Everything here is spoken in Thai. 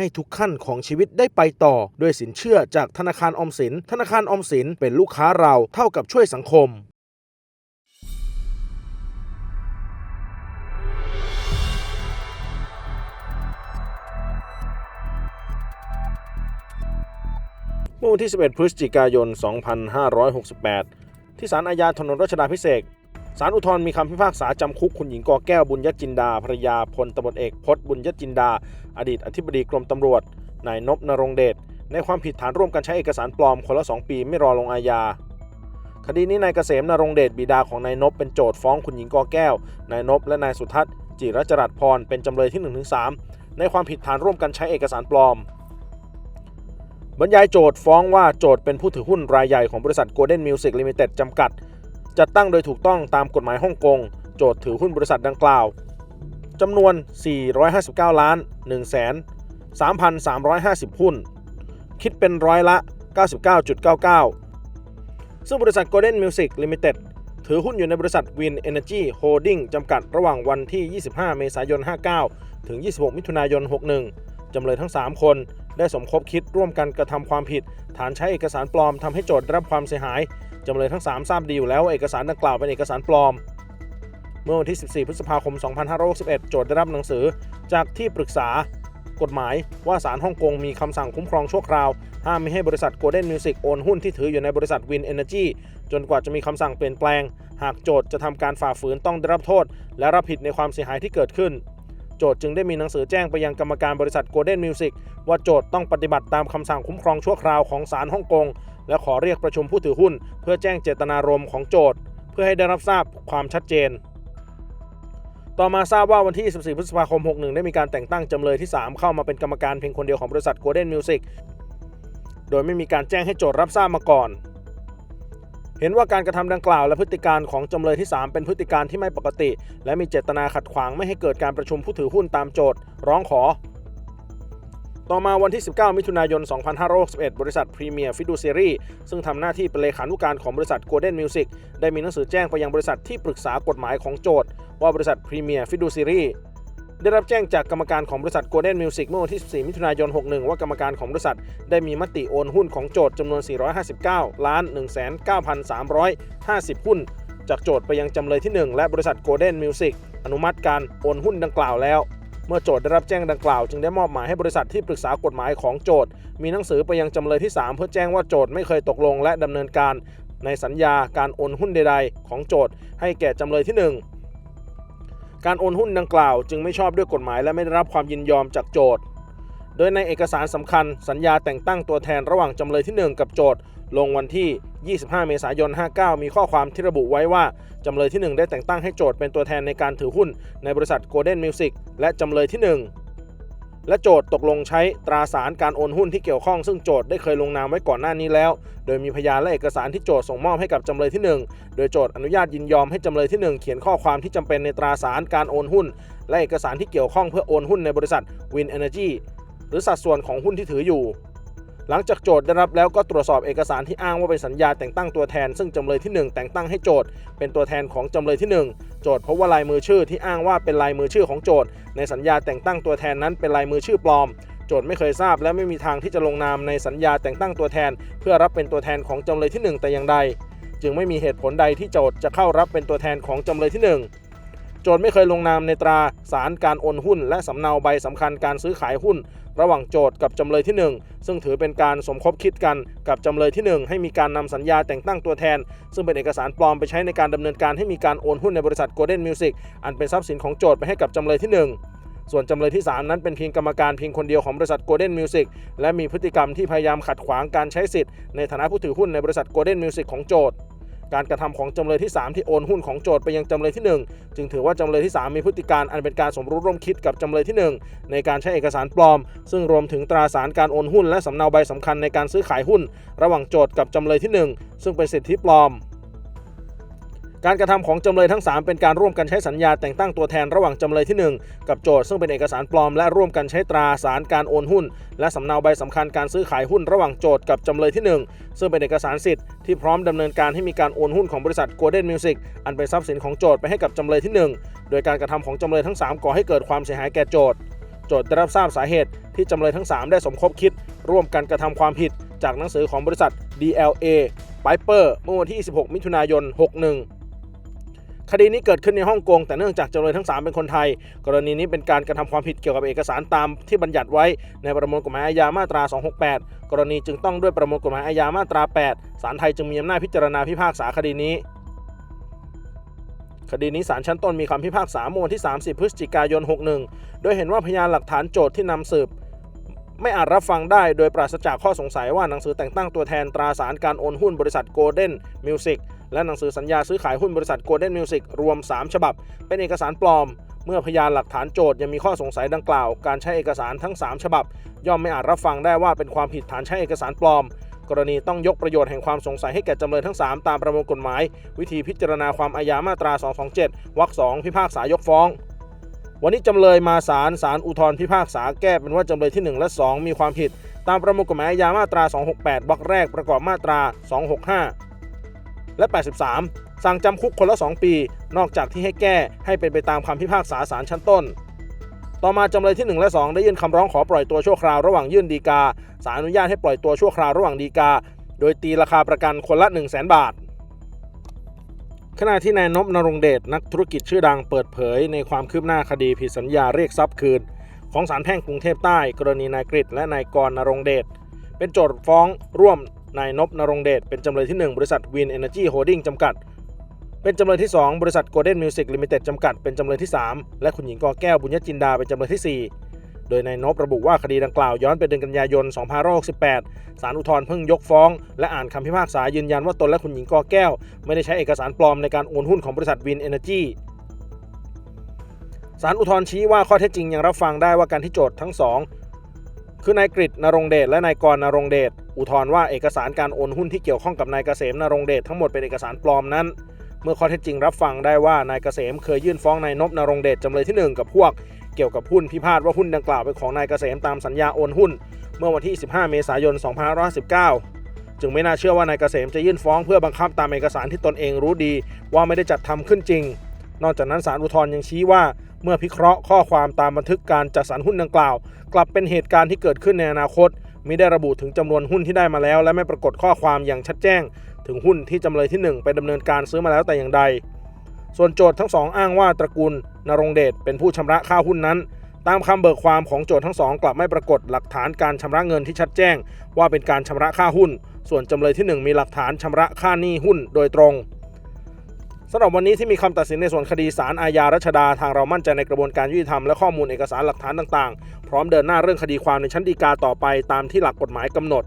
ให้ทุกขั้นของชีวิตได้ไปต่อ ด้วยสินเชื่อจากธนาคารออมสิน ธนาคารออมสินเป็นลูกค้าเราเท่ากับช่วยสังคมเมื่อวันที่ 11 พฤศจิกายน 2568 ที่ศาลอาญาถนนรัชดาพิเศษ ศาลอุทธรณ์มีคำพิพากษาจำคุกคุณหญิงกอแก้วบุญยจินดาภรยาพลตำรวจเอกพจน์บุญยจินดา อดีตอธิบดีกรมตำรวจนายนพนรงเดชในความผิดฐานร่วมกันใช้เอกสารปลอมคนละ 2 ปีไม่รอลงอาญาคดีนี้นายเกษมนรงเดชบิดาของนายนพเป็นโจทย์ฟ้องคุณหญิงกอแก้วนายนพและนายสุทัศน์จิรจรัสพรเป็นจำเลยที่ 1-3 ในความผิดฐานร่วมกันใช้เอกสารปลอม บรรยายโจทย์ฟ้องว่าโจทย์เป็นผู้ถือหุ้นรายใหญ่ของบริษัท Golden Music Limited จำกัด จัดตั้งโดยถูกต้องตามกฎหมายฮ่องกง โจทย์ถือหุ้นบริษัทดังกล่าวจำนวน 459 ล้าน 1 3 3,350 หุ้น คิดเป็นร้อยละ 99.99 ซึ่งบริษัท Golden Music Limited ถือหุ้นอยู่ในบริษัท Win Energy Holding จำกัดระหว่างวันที่ 25 เมษายน 59 ถึง 26 มิถุนายน 61 จำเลยทั้ง 3 คนได้สมคบคิดร่วมกันกระทำความผิด ฐานใช้เอกสารปลอมทำให้โจทย์ได้รับความเสียหาย จำเลยทั้ง 3 ทราบดีอยู่แล้วว่าเอกสารดังกล่าวเป็นเอกสารปลอม เมื่อวันที่ 14 พฤษภาคม 2561 โจทย์ได้รับหนังสือจากที่ปรึกษากฎหมายว่าศาลฮ่องกงมีคำสั่งคุ้มครองชั่วคราว ห้ามไม่ให้บริษัท Golden Music โอนหุ้นที่ถืออยู่ในบริษัท Win Energy จนกว่าจะมีคำสั่งเปลี่ยนแปลง หากโจทย์จะทำการฝ่าฝืนต้องได้รับโทษ และรับผิดในความเสียหายที่เกิดขึ้น โจทย์จึงได้มีหนังสือแจ้งไปยังกรรมการบริษัท Golden Music ว่าโจทย์ต้องปฏิบัติตามคำสั่งคุ้มครองชั่วคราวของศาลฮ่องกง และขอเรียกประชุมผู้ถือหุ้น เพื่อแจ้งเจตนารมณ์ของโจทย์ เพื่อให้ได้รับทราบความชัดเจน ต่อมาทราบว่าวันที่24พฤษภาคม 61 ได้มีการแต่งตั้งจำเลยที่ 3 เข้ามาเป็นกรรมการเพียงคนเดียวของบริษัท Golden Music โดยไม่มีการแจ้งให้โจทย์รับทราบมาก่อน เห็นว่าการกระทำดังกล่าวและพฤติการของจำเลยที่ 3 เป็นพฤติการที่ไม่ปกติ และมีเจตนาขัดขวางไม่ให้เกิดการประชุมผู้ถือหุ้นตามโจทย์ ร้องขอ ต่อมาวันที่ 19 มิถุนายน 2561 บริษัทพรีเมียร์ฟิดูเซรีซึ่งทำหน้าที่เป็นเลขานุการของบริษัท Golden Music ได้มีหนังสือแจ้งไปยังบริษัทที่ปรึกษากฎหมายของโจทย์ ว่าบริษัทพรีเมียร์ฟิดูเซรีได้รับแจ้งจากกรรมการของบริษัท Golden Music เมื่อวันที่ 14 มิถุนายน 61 ว่ากรรมการของบริษัท ได้มีมติโอนหุ้นของโจทย์จำนวน 459 ล้าน 1,9,350 หุ้น จากโจทย์ไปยังจำเลยที่ 1 และบริษัท Golden Music อนุมัติการโอนหุ้นดังกล่าวแล้ว เมื่อโจทย์ได้รับแจ้งดังกล่าวจึงได้มอบหมายให้บริษัทที่ปรึกษากฎหมายของโจทย์ มีหนังสือไปยังจำเลยที่ 3 เพื่อแจ้งว่าโจทย์ไม่เคยตกลงและดำเนินการ ในสัญญาการโอนหุ้นใด ๆ ของโจทย์ ให้แก่จำเลยที่ 1 การโอนหุ้นดังกล่าว จึงไม่ชอบด้วยกฎหมายและไม่ได้รับความยินยอมจากโจทย์ โดยในเอกสารสำคัญ สัญญาแต่งตั้งตัวแทนระหว่างจำเลยที่ 1 กับโจทย์ ลงวันที่ 25 เมษายน 59 มีข้อความที่ระบุไว้ว่า จำเลยที่ 1 ได้แต่งตั้งให้โจทย์เป็นตัวแทนในการถือหุ้นในบริษัท Golden Music และจำเลยที่ 1 และโจทย์ตกลงใช้ตราสารการโอนหุ้นที่เกี่ยวข้องซึ่งโจทย์ได้เคยลงนามไว้ก่อนหน้านี้แล้ว โดยมีพยานและเอกสารที่โจทย์ส่งมอบให้กับจำเลยที่ 1 โดยโจทย์อนุญาตยินยอมให้จำเลยที่ 1 เขียนข้อความที่จำเป็นในตราสารการโอนหุ้น และเอกสารที่เกี่ยวข้องเพื่อโอนหุ้นในบริษัท Win Energy หรือสัดส่วนของหุ้นที่ถืออยู่ หลังจากโจทย์ได้รับแล้วก็ตรวจสอบเอกสารที่อ้างว่าเป็นสัญญาแต่งตั้งตัวแทน ซึ่งจำเลยที่ 1 แต่งตั้งให้โจทย์เป็นตัวแทนของจำเลยที่ 1 โจทย์พบว่าลายมือชื่อที่อ้างว่าเป็นลายมือชื่อของโจทย์ ในสัญญาแต่งตั้งตัวแทนนั้นเป็นลายมือชื่อปลอมโจทย์ไม่เคยทราบและไม่มีทางที่จะลงนามในสัญญาแต่งตั้งตัวแทน เพื่อรับเป็นตัวแทนของจำเลยที่ 1 แต่อย่างใด จึงไม่มีเหตุผลใดที่โจทย์จะเข้ารับเป็นตัวแทนของจำเลยที่ 1 โจทย์ไม่เคยลงนามในตราสารการโอนหุ้น และสำเนาใบสำคัญการซื้อขายหุ้น ระหว่างโจทย์กับจำเลยที่ 1 ซึ่งถือเป็นการสมคบคิดกันกับจำเลยที่ 1 ให้มีการนำสัญญาแต่งตั้งตัวแทน ซึ่งเป็นเอกสารปลอมไปใช้ในการดำเนินการให้มีการโอนหุ้นในบริษัท Golden Music อันเป็นทรัพย์สินของโจทย์ไปให้กับจำเลยที่ 1ส่วนจำเลยที่ 3 นั้นเป็นเพียงกรรมการเพียงคนเดียวของบริษัท Golden Music และมีพฤติกรรมที่พยายามขัดขวางการใช้สิทธิ์ในฐานะผู้ถือหุ้นในบริษัท Golden Music ของโจทย์ การกระทำของจำเลยที่ 3 ที่โอนหุ้นของโจทย์ไปยังจำเลยที่ 1 จึงถือว่าจำเลยที่ 3 มีพฤติการอันเป็นการสมรู้ร่วมคิดกับจำเลยที่ 1 ในการใช้เอกสารปลอม ซึ่งรวมถึงตราสารการโอนหุ้นและสำเนาใบสำคัญในการซื้อขายหุ้น ระหว่างโจทย์กับจำเลยที่ 1 ซึ่งเป็นสิทธิปลอม การกระทำของจำเลยทั้ง 3 เป็นการร่วมกันใช้สัญญาแต่งตั้งตัวแทนระหว่างจำเลยที่ 1 กับโจทย์ซึ่งเป็นเอกสารปลอมและร่วมกันใช้ตราสารการโอนหุ้น และสำเนาใบสำคัญการซื้อขายหุ้นระหว่างโจทย์กับจำเลยที่ 1 ซึ่งเป็นเอกสารสิทธิ์ที่พร้อมดำเนินการให้มีการโอนหุ้นของบริษัท Golden Music อันเป็นทรัพย์สินของโจทย์ไปให้กับจำเลยที่ 1 โดยการกระทำของจำเลยทั้ง 3 ก่อให้เกิดความเสียหายแก่โจทย์โจทย์ได้รับทราบสาเหตุที่จำเลยทั้ง 3 ได้สมคบคิด ร่วมกันกระทำความผิดจากหนังสือของบริษัท DLA Piper เมื่อวันที่ 26 มิถุนายน 61 คดีนี้เกิดขึ้นในฮ่องกงแต่เนื่องจากจำเลยทั้ง 3 เป็นคนไทย กรณีนี้เป็นการกระทำความผิดเกี่ยวกับเอกสารตามที่บัญญัติไว้ในประมวลกฎหมายอาญามาตรา 268 กรณีจึงต้องด้วยประมวลกฎหมายอาญามาตรา 8 ศาลไทยจึงมีอำนาจพิจารณาพิพากษาคดีนี้คดีนี้ศาลชั้นต้นมีคำพิพากษาเมื่อวันที่ 30 พฤศจิกายน 61 โดยเห็นว่าพยานหลักฐานโจทย์ที่นำสืบ ไม่อาจรับฟังได้โดยปราศจากข้อสงสัยว่าหนังสือแต่งตั้งตัวแทนตราสารการโอนหุ้นบริษัท Golden Music และหนังสือสัญญาซื้อขายหุ้นบริษัท Golden Music รวม 3 ฉบับ เป็นเอกสารปลอม เมื่อพยานหลักฐานโจทย์ยังมีข้อสงสัยดังกล่าว การใช้เอกสารทั้ง 3 ฉบับ ย่อมไม่อาจรับฟังได้ว่าเป็นความผิดฐานใช้เอกสารปลอม กรณีต้องยกประโยชน์แห่งความสงสัยให้แก่จำเลยทั้ง 3 ตามประมวลกฎหมาย วิธีพิจารณาความอาญามาตรา 227 วรรค 2 พิพากษายกฟ้อง วันนี้จำเลยมาศาลศาลอุทธรพิพากษาแก้เป็นว่าจำเลยที่ 1 และ 2 มีความผิด ตามประมวลกฎหมายอาญามาตรา 268วรรคแรกประกอบมาตรา 265 และ 83 สั่งจำคุกคนละ 2 ปี นอกจากที่ให้แก้ให้เป็นไปตามคำพิพากษาศาลชั้นต้น ต่อมาจำเลยที่ 1 และ 2 ได้ยื่นคำร้องขอปล่อยตัวชั่วคราวระหว่างยื่นดีกาศาลอนุญาตให้ปล่อยตัวชั่วคราวระหว่างดีกา โดยตีราคาประกันคนละ 1 0 0 0 0แบาท ขณะที่นายนพนรงเดชนักธุรกิจชื่อดังเปิดเผย ในความคืบหน้าคดีผิดสัญญาเรียกทรัพย์คืน ของศาลแพ่งกรุงเทพใต้ กรณีนายกฤษและนายกรณรงเดชเป็นโจทย์ฟ้องร่วมนายนพนรงเดชเป็นจำเลยที่ 1 บริษัทวินเอเนจีโฮดดิ้งจำกัด เป็นจำเลยที่ 2 บริษัท Golden Music Limited จำกัดเป็นจำเลยที่ 3 และคุณหญิงกอแก้วบุญยจินดาเป็นจำเลยที่ 4 โดยนายนพระบุว่าคดีดังกล่าวย้อนไปเดือนกันยายน 2568 ศาลอุทธรณ์เพิ่งยกฟ้อง และอ่านคำพิพากษายืนยันว่าตนและคุณหญิงกอแก้ว ไม่ได้ใช้เอกสารปลอมในการโอนหุ้นของบริษัทวินเอเนจีศาลอุทธรณ์ชี้ว่าข้อเท็จจริงยังรับฟังได้ว่าการที่โจทย์ทั้งสองคือนายกฤษนรงเดชและนายกรณรงเดชอุทธรณ์ว่าเอกสารการโอนหุ้นที่เกี่ยวข้องกับนายเกษมนรงเดชทั้งหมดเป็นเอกสารปลอมนั้น เมื่อข้อเท็จจริงรับฟังได้ว่านายเกษมเคยยื่นฟ้องนายนพนรงเดชจำเลยที่ 1 กับพวก เกี่ยวกับหุ้นพิพาทว่าหุ้นดังกล่าวเป็นของนายเกษมตามสัญญาโอนหุ้น เมื่อวันที่ 15 เมษายน 2559จึงไม่น่าเชื่อว่านายเกษมจะยื่นฟ้องเพื่อบังคับตามเอกสารที่ตนเองรู้ดี ว่าไม่ได้จัดทำขึ้นจริง นอกจากนั้นศาลอุทธรณ์ยังชี้ว่า เมื่อพิเคราะห์ข้อความตามบันทึกการจัดสรรหุ้นดังกล่าว กลับเป็นเหตุการณ์ที่เกิดขึ้นในอนาคตมิได้ระบุถึงจำนวนหุ้นที่ได้มาแล้ว และไม่ปรากฏข้อความอย่างชัดแจ้ง ถึงหุ้นที่จำเลยที่ 1 ไปดำเนินการซื้อมาแล้วแต่อย่างใด ส่วนโจทย์ทั้งสองอ้างว่าตระกูลนรงเดชเป็นผู้ชำระค่าหุ้นนั้น ตามคำเบิกความของโจทย์ทั้งสองกลับไม่ปรากฏหลักฐานการชำระเงินที่ชัดแจ้ง ว่าเป็นการชำระค่าหุ้น ส่วนจำเลยที่ 1 มีหลักฐานชำระค่าหนี้หุ้นโดยตรงสำหรับวันนี้ที่มีคำตัดสินในส่วนคดีศาลอาญารัชดาทางเรามั่นใจในกระบวนการยุติธรรมและข้อมูลเอกสารหลักฐานต่างๆ พร้อมเดินหน้าเรื่องคดีความในชั้นฎีกาต่อไปตามที่หลักกฎหมายกำหนด